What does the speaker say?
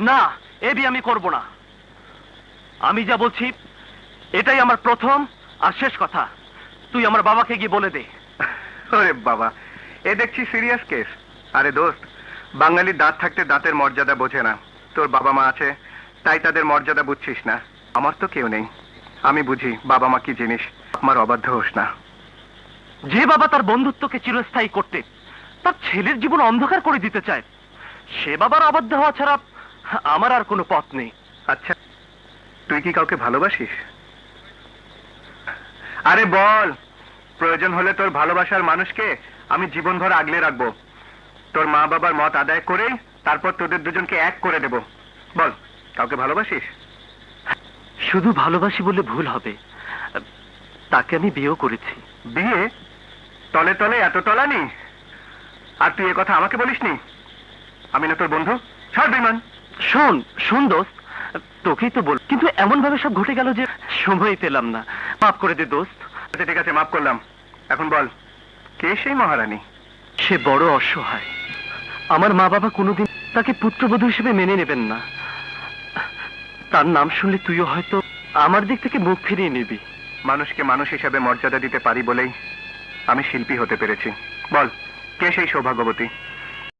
না এ বিয়ে আমি করব না। আমি যা বলছি এটাই আমার প্রথম আর শেষ কথা। তুই আমার বাবাকে গিয়ে বলে দে। ওরে বাবা এ দেখছি সিরিয়াস কেস। আরে দোস্ত বাঙালির দাঁত থাকতে দাঁতের মর্যাদা বোঝে না। তোর বাবা মা আছে তাই তাদের মর্যাদা বুঝছিস না। আমার তো কেউ নেই। আমি বুঝি বাবা মা কি জিনিস আমার অবাধ্য হোস না। যে বাবা তার বন্ধুত্বকে চিরস্থায়ী করতে তার ছেলের জীবন অন্ধকার করে দিতে চায় সে বাবার অবাধ্য হওয়া ছাড়া আমার আর কোনো পথ নেই। আচ্ছা তুই কি কাউকে ভালোবাসিস? আরে বল প্রয়োজন হলে তোর ভালোবাসার মানুষকে আমি জীবনভর আগলে রাখব। তোর মা বাবার মত আদায় করে তারপর তোদের দুজনকে এক করে দেব। বল কাউকে ভালোবাসিস? শুধু ভালোবাসি বলে ভুল হবে। তাকে আমি বিয়েও করেছি। বিয়ে? তলে তলে এত তলানি? আর তুই কথা আমাকে বলিসনি? আমি না তোর বন্ধু? ছাড় বিমান শোন শোন দোস্ত। তোকেই তো বল কিন্তু এমন ভাবে সব ঘটে গেল যে সময় পেলাম না। মাফ করে দে দোস্ত। আচ্ছা ঠিক আছে মাফ করলাম। এখন বল কে সেই মহারানী? সে বড় অসহায়। আমার মা বাবা কোনোদিন তাকে পুত্রবধূ হিসেবে মেনে নেবেন না। তার নাম শুনলে তুইও হয়তো আমার দিক থেকে মুখ ফিরিয়ে নিবি। মানুষকে মানুষ হিসাবে মর্যাদা দিতে পারি বলেই আমি শিল্পী হতে পেরেছি। বল কে সেই সৌভাগ্যবতী?